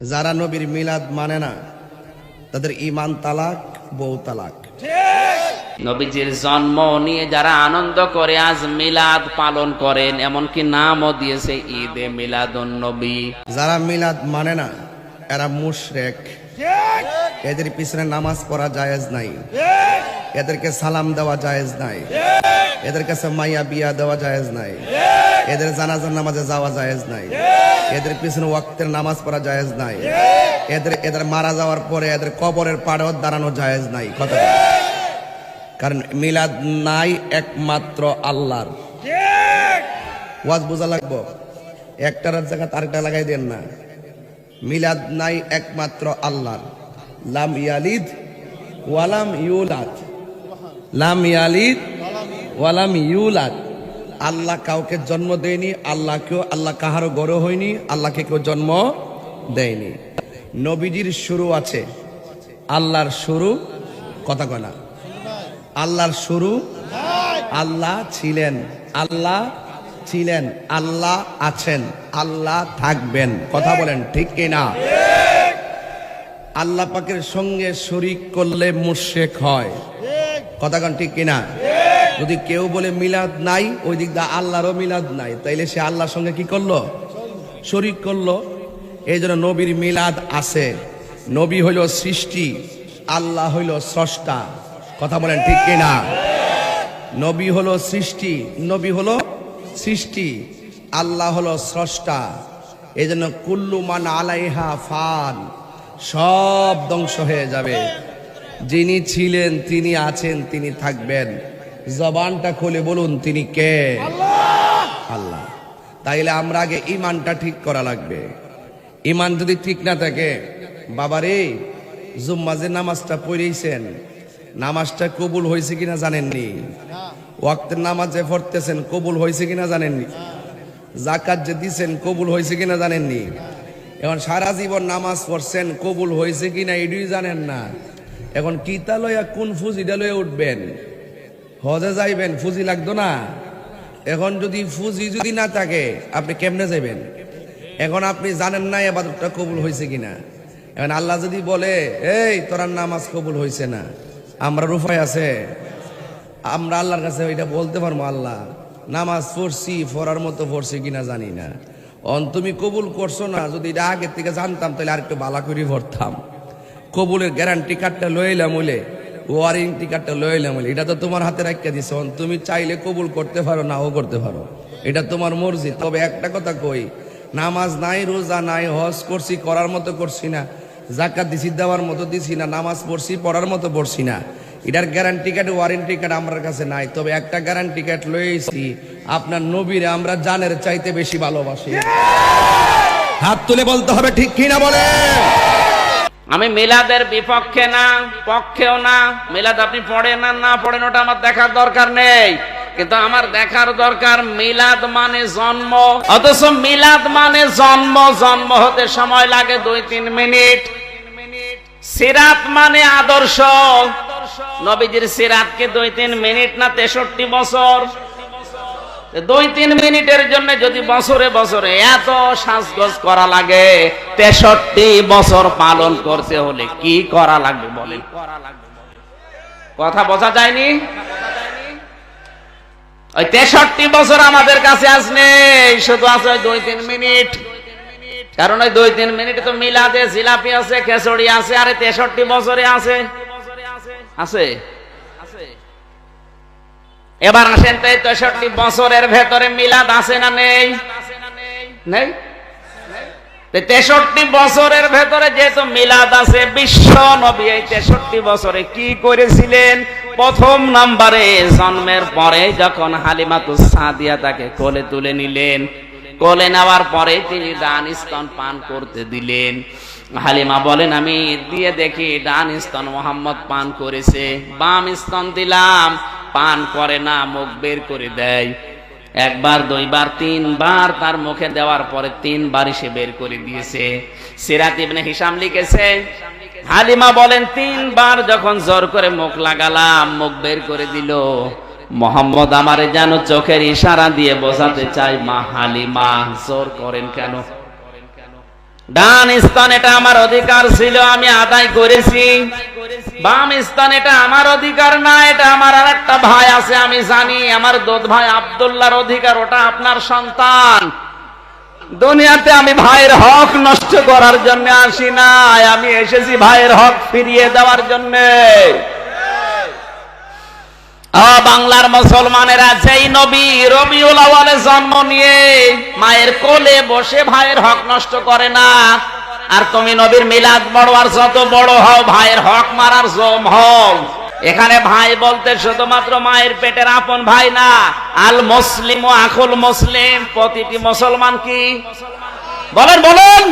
যারা নবীর মিলাদ মানে না তাদের ইমান তালাক বউ তালাক। নবীজির জন্ম নিয়ে যারা আনন্দ করে আজ মিলাদ পালন করেন এমনকি নামও দিয়েছে ঈদে মিলাদ নবী। যারা মিলাদ মানে না এরা মুশরেক। এদের পিছনে নামাজ পড়া জায়েজ নাই। এদেরকে সালাম দেওয়া জায়েজ নাই। এদের কাছে মাইয়া বিয়া দেওয়া জায়েজ নাই। এদের জানাজার নামাজে যাওয়া জায়েজ নাই। এদের পিছনে ওয়াক্তের নামাজ পড়া জায়েজ নাই। এদের এদের মারা যাওয়ার পরে এদের কবরের পাড়েও দাঁড়ানো জায়েজ নাই। কথা কারণ মিলাদ নাই একমাত্র আল্লাহর। ওয়াজ বোঝা লাগবো? একটার জায়গা আরেকটা লাগাই দেন না। মিলাদ নাই একমাত্র আল্লাহর। লাম ইয়ালিদ ওয়ালাম ইউলাদ। লাম ইয়ালিদ ওয়ালাম ইউলাদ। আল্লাহ কাউকে জন্ম দেয়নি আল্লাহ কেউ আল্লাহ কাহারও গড় হয়নি, আল্লাহকে কেউ জন্ম দেয়নি। নবীজির শুরু আছে। আল্লাহর শুরু কথা কনা আল্লাহর শুরু আল্লাহ ছিলেন আল্লাহ ছিলেন, আল্লাহ আছেন, আল্লাহ থাকবেন। কথা বলেন ঠিক কিনা আল্লাহ পাকের সঙ্গে শরিক করলে মুর্শেক হয়। কথা কন ঠিক কিনা যদি কেউ বলে মিলাদ নাই, ওই দিক দা আল্লাহরও মিলাদ নাই। তাইলে সে আল্লাহর সঙ্গে কি করল? শরিক করল। এই জন্য নবীর মিলাদ আছে। নবী হইল সৃষ্টি, আল্লাহ হইল স্রষ্টা। কথা বলেন ঠিক কিনা? নবী হলো সৃষ্টি, নবী হলো সৃষ্টি, আল্লাহ হলো স্রষ্টা। এই জন্য কুল্লু মান আলাইহা ফান, সব ধ্বংস হয়ে যাবে। যিনি ছিলেন, তিনি আছেন, তিনি থাকবেন। জবানটা খুলে বলুন তিনি কে? আল্লাহ! তাইলে আমরা আগে ইমানটা ঠিক করা লাগবে। ইমান যদি ঠিক না থাকে বাবারে জুম্মাজের নামাজটা পড়েইছেন নামাজটা কবুল হয়েছে কিনা জানেননি? ওয়াক্তের নামাজ যে পড়তেছেন কবুল হয়েছে কিনা জানেননি? জাকাত যে দিছেন কবুল হয়েছে কিনা জানেননি? এখন সারা জীবন নামাজ পড়ছেন কবুল হয়েছে কিনা এটাই জানেন না। এখন কিতা লইয়া কোন ফুজিটা লইয়া উঠবেন? হজে যাইবেন, ফুজি লাগতো না। এখন যদি ফুজি যদি না থাকে, আপনি কেমনে যাবেন এখন আপনি জানেন না এবাদতটা কবুল হয়েছে কিনা। এখন আল্লাহ যদি বলে, এই, তোর নামাজ কবুল হয়েছে না। আমরা রুফাই আছে। আমরা আল্লাহর কাছে ওইটা বলতে পারব, আল্লাহ, নামাজ পড়ছি, পড়ার মতো পড়ছি কিনা জানি না। অন, তুমি কবুল করছ না, যদি এটা আগের থেকে জানতাম, তাহলে আরেকটু বালা করে ভরতাম কবুলের গ্যারান্টি কার্ডটা লইলাম বলে ওয়ারেন্টি কার্ডটা লইলাম বলে, এটা তো তোমার হাতে রাখিয়া দিছ তুমি চাইলে কবুল করতে পারো, নাও করতে পারো। এটা তোমার মর্জি। তবে একটা কথা কই, নামাজ নাই, রোজা নাই, হজ করছি, করার মতো করছি না জাকাত দিছি, দেওয়ার মতো দিছি না, নামাজ পড়ছি, পড়ার মতো পড়ছি না। এটার গ্যারান্টি কার্ড ওয়ারেন্টি কার্ড আমার কাছে নাই। তবে একটা গ্যারান্টি কার্ড লয়েছি আপনার নবীরে আমরা জানের চাইতে বেশি ভালোবাসি। হাত তুলে বলতে হবে ঠিক কিনা বলে আমি মিলাদের বিপক্ষে না, পক্ষেও না। মিলাদ আপনি পড়েন না না পড়েন, ওটা আমার দেখার দরকার নেই। কিন্তু আমার দেখার দরকার মিলাদ মানে জন্ম। অথচ মিলাদ মানে জন্ম জন্ম হতে সময় লাগে দুই তিন মিনিট। সিরাত মানে আদর্শ। নবীজির সিরাতকে দুই তিন মিনিট না তেষট্টি বছর। দুই তিন মিনিটের জন্য যদি বছরে বছরে এত সাজগোজ করা লাগে, তেষট্টি বছর পালন করতে হলে কি করা লাগবে বলেন? কথা বোঝা যায়নি? ওই তেষট্টি বছর আমাদের কাছে আজ শুধু আছে দুই তিন মিনিট। কারণ ওই দুই তিন মিনিট তো মিলাদে জিলাপি আছে, খেচড়ি আছে, আরে তেষট্টি বছরে আছে। আছে? এবার আসেন তো তেষট্টি বছরের ভেতরে মিলাদ আছে না নেই? নেই? তেষট্টি বছরের ভেতরে যেহেতু মিলাদ আছে, বিশ্ব নবী এই তেষট্টি বছরে কি করেছিলেন? প্রথম নাম্বারে জন্মের পরে যখন হালিমাতু সাদিয়া তাকে কোলে তুলে নিলেন, কোলে নেওয়ার পরে তিনি ডান স্তন পান করতে দিলেন। হালিমা বলেন, আমি দিয়ে দেখি ডান স্তন মোহাম্মদ পান করেছে। বাম স্তন দিলাম। পান করে না, মুখ বের করে দেয়। একবার, দুইবার, তিনবার তার মুখে দেওয়ার পরে তিনবারই সে বের করে দিয়েছে। সিরাত ইবনে হিসাম লিখেছে, হালিমা বলেন, তিনবার যখন জোর করে মুখ লাগালাম, মুখ বের করে দিল। মোহাম্মদ আমারে যেন চোখের ইশারা দিয়ে বোঝাতে চাই মা হালিমা, জোর করেন কেন? ডান স্থান এটা আমার অধিকার ছিল, আমি আদায় করেছি। বাম স্থান এটা আমার অধিকার না, এটা আমার আর একটা ভাই আছে, আমি জানি, আমার দোদ ভাই আবদুল্লাহর অধিকার, ওটা আপনার সন্তান। দুনিয়াতে আমি ভাইয়ের হক নষ্ট করার জন্য আসি নাই, আমি এসেছি ভাইয়ের হক ফিরিয়ে দেওয়ার জন্য। বাংলার মুসলমানেরা যেই নবী রবিউল আওয়ালে জন্ম নিয়ে মায়ের কোলে বসে ভাইয়ের হক নষ্ট করে না। আর তুমি নবীর মিলাদ বড় আর যত বড় হও, ভাইয়ের হক মারার জম হও। এখানে ভাই বলতে শুধুমাত্র মায়ের পেটের আপন ভাই না, আল মুসলিম ও আখুল মুসলিম, প্রতিটি মুসলমান কি? বলেন বলেন।